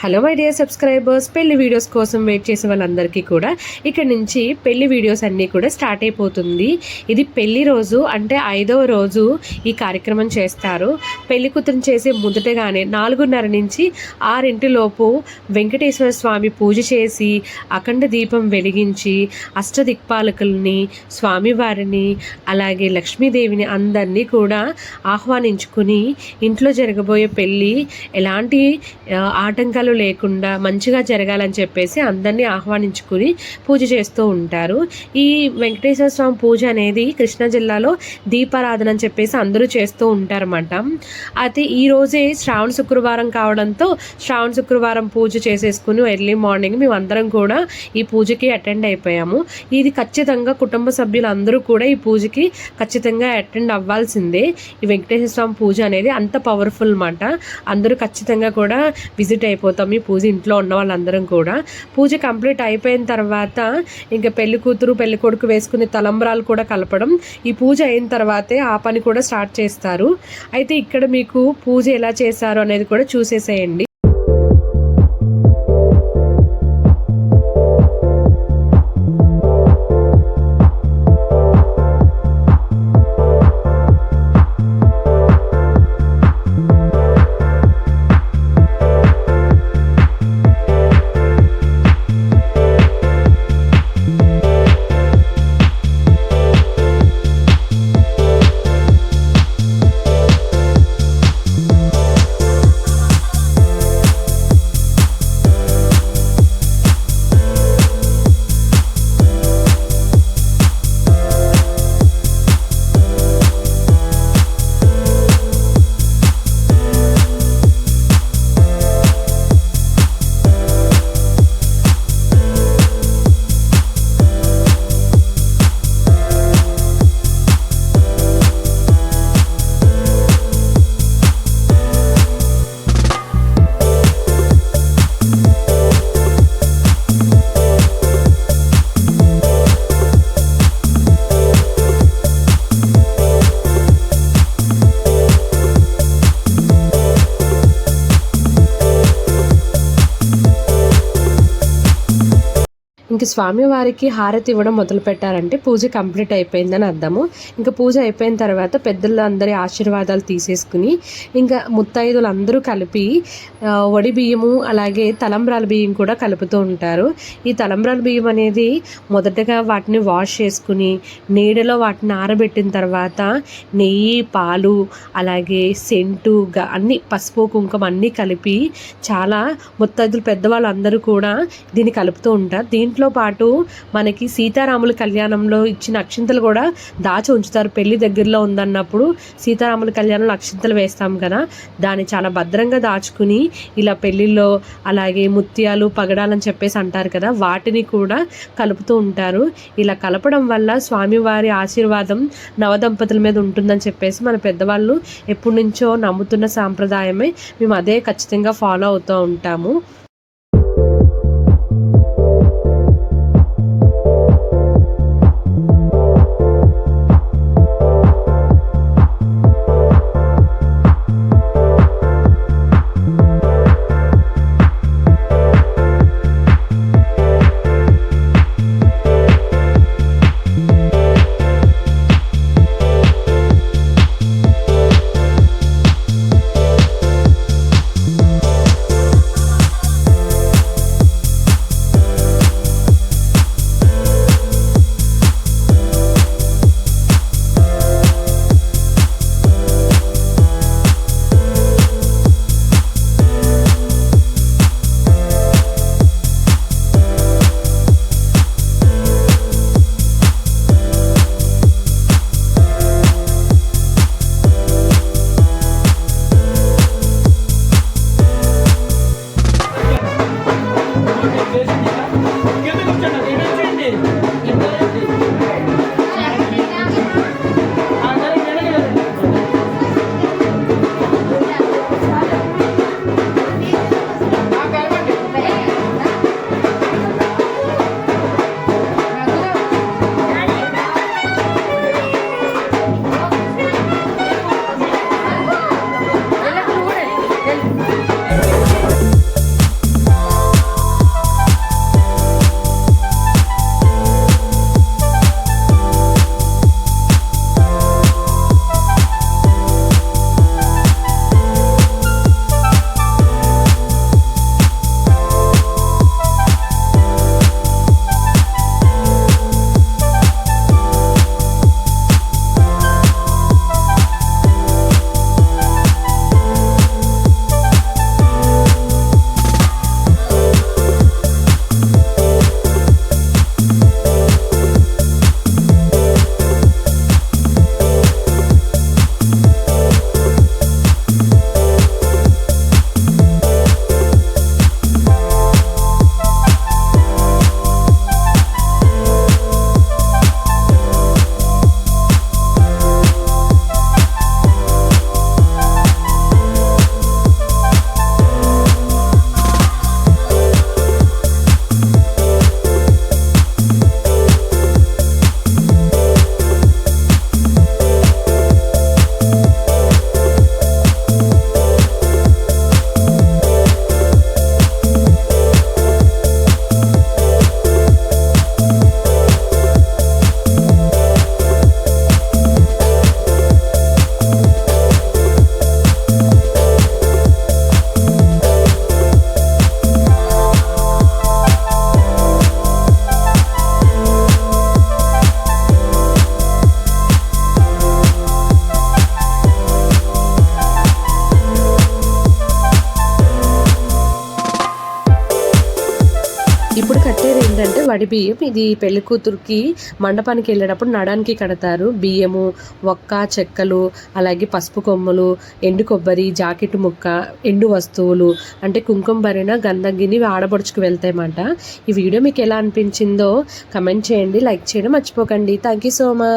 Hello my dear subscribers పెళ్ళి videos కోసం wait చేసే వాళ్ళందరికీ కూడా ఇక్కడ నుంచి పెళ్ళి వీడియోస్ అన్నీ కూడా స్టార్ట్ అయిపోతుంది. ఇది పెళ్ళి రోజు అంటే ఐదవ రోజు ఈ కార్యక్రమం చేస్తారు. పెళ్ళి కూతురు చేసే మొదటగానే నాలుగున్నర నుంచి ఆరింటిలోపు వెంకటేశ్వర స్వామి పూజ చేసి అఖండ దీపం వెలిగించి అష్టదిక్పాలకుల్ని స్వామివారిని అలాగే లక్ష్మీదేవిని అందరినీ కూడా ఆహ్వానించుకుని ఇంట్లో జరగబోయే పెళ్ళి ఎలాంటి ఆటంకాలు ఆటంకాలు లేకుండా మంచిగా జరగాలని చెప్పేసి అందరినీ ఆహ్వానించుకుని పూజ చేస్తూ ఉంటారు. ఈ వెంకటేశ్వర స్వామి పూజ అనేది కృష్ణా జిల్లాలో దీపారాధన అని చెప్పేసి అందరూ చేస్తూ ఉంటారన్నమాట. అయితే ఈ రోజే శ్రావణ శుక్రవారం కావడంతో శ్రావణ శుక్రవారం పూజ చేసేసుకుని ఎర్లీ మార్నింగ్ మేము అందరం కూడా ఈ పూజకి అటెండ్ అయిపోయాము. ఇది ఖచ్చితంగా కుటుంబ సభ్యులందరూ కూడా ఈ పూజకి ఖచ్చితంగా అటెండ్ అవ్వాల్సిందే. ఈ వెంకటేశ్వర స్వామి పూజ అనేది అంత పవర్ఫుల్ అన్నమాట. అందరూ ఖచ్చితంగా కూడా విజిట్ అయిపోతారు. అయిపోతాం ఈ పూజ ఇంట్లో ఉన్న వాళ్ళందరం కూడా. పూజ కంప్లీట్ అయిపోయిన తర్వాత ఇంకా పెళ్ళి కూతురు పెళ్ళి కొడుకు వేసుకునే తలంబ్రాలు కూడా కలపడం ఈ పూజ అయిన తర్వాతే ఆ పని కూడా స్టార్ట్ చేస్తారు. అయితే ఇక్కడ మీకు పూజ ఎలా చేశారు అనేది కూడా చూసేసేయండి. ఇంక స్వామివారికి హారతి ఇవ్వడం మొదలు పెట్టారంటే పూజ కంప్లీట్ అయిపోయిందని అర్థము. ఇంకా పూజ అయిపోయిన తర్వాత పెద్దలు అందరి ఆశీర్వాదాలు తీసేసుకుని ఇంకా ముత్తైదులు అందరూ కలిపి వడి బియ్యము అలాగే తలంబ్రాల బియ్యం కూడా కలుపుతూ ఉంటారు. ఈ తలంబ్రాల బియ్యం అనేది మొదటగా వాటిని వాష్ చేసుకుని నీడలో వాటిని ఆరబెట్టిన తర్వాత నెయ్యి పాలు అలాగే సెంటు అన్ని పసుపు కుంకుమ అన్నీ కలిపి చాలా ముత్తైదులు పెద్దవాళ్ళు అందరూ కూడా దీన్ని కలుపుతూ ఉంటారు. దీంట్లో పాటు మనకి సీతారాముల కళ్యాణంలో ఇచ్చిన అక్షింతలు కూడా దాచి ఉంచుతారు. పెళ్ళి దగ్గరలో ఉందన్నప్పుడు సీతారాముల కళ్యాణంలో అక్షింతలు వేస్తాం కదా. దాన్ని చాలా భద్రంగా దాచుకుని ఇలా పెళ్ళిలో అలాగే ముత్యాలు పగడాలని చెప్పేసి అంటారు కదా. వాటిని కూడా కలుపుతూ ఉంటారు. ఇలా కలపడం వల్ల స్వామివారి ఆశీర్వాదం నవదంపతుల మీద ఉంటుందని చెప్పేసి మన పెద్దవాళ్ళు ఎప్పటి నుంచో నమ్ముతున్న సాంప్రదాయమే. మేము అదే ఖచ్చితంగా ఫాలో అవుతూ ఉంటాము. ఏంటంటే బియ్యం ఇది పెళ్ళి కూతురికి మండపానికి వెళ్ళేటప్పుడు నడానికి కడతారు. బియ్యము ఒక్క చెక్కలు అలాగే పసుపు కొమ్మలు ఎండు కొబ్బరి జాకెట్ ముక్క ఎండు వస్తువులు అంటే కుంకుమ భరిన గంధగిని ఆడబడుచుకు వెళ్తాయన్నమాట. ఈ వీడియో మీకు ఎలా అనిపించిందో కమెంట్ చేయండి లైక్ చేయడం మర్చిపోకండి. Thank you so much